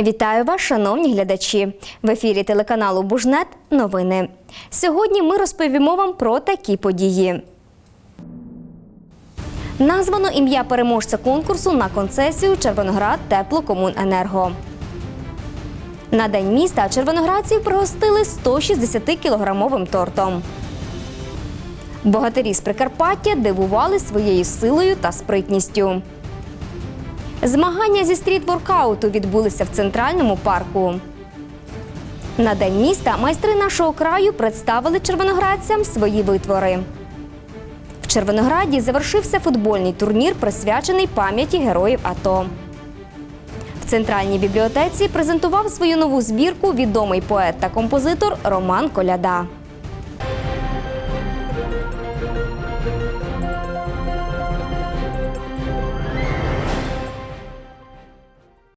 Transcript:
Вітаю вас, шановні глядачі! В ефірі телеканалу Бужнет. Новини. Сьогодні ми розповімо вам про такі події. Названо ім'я переможця конкурсу на концесію Червоноград Теплокомуненерго. На день міста червоноградців пригостили 160-кілограмовим тортом. Богатирі з Прикарпаття дивували своєю силою та спритністю. Змагання зі стріт-воркауту відбулися в центральному парку. На день міста майстри нашого краю представили червоноградцям свої витвори. В Червонограді завершився футбольний турнір, присвячений пам'яті героїв АТО. В центральній бібліотеці презентував свою нову збірку відомий поет та композитор Роман Коляда.